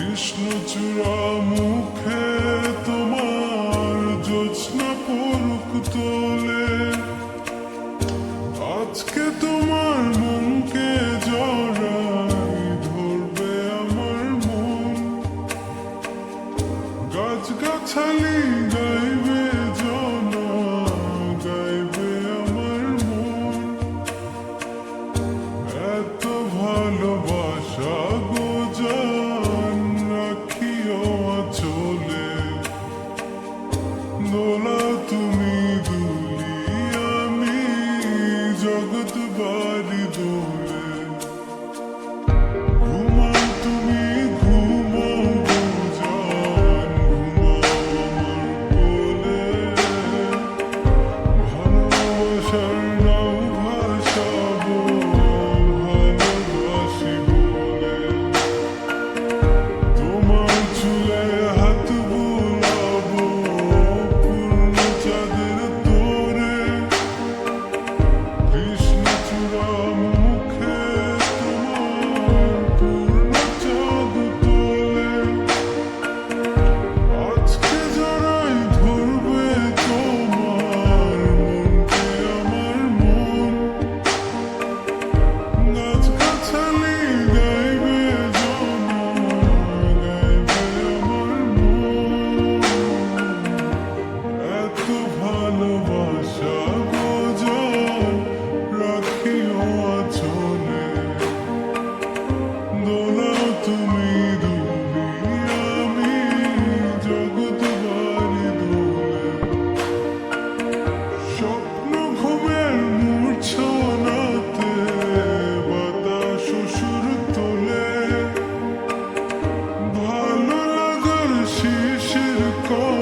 কৃষ্ণচূড়া মুখে তোমার জোৎস্না পরুক তোলে। আজকে তোমার মনকে জড়াই ধরবে আমার মন। গাছ গাছালি Galiba cold.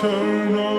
turn on.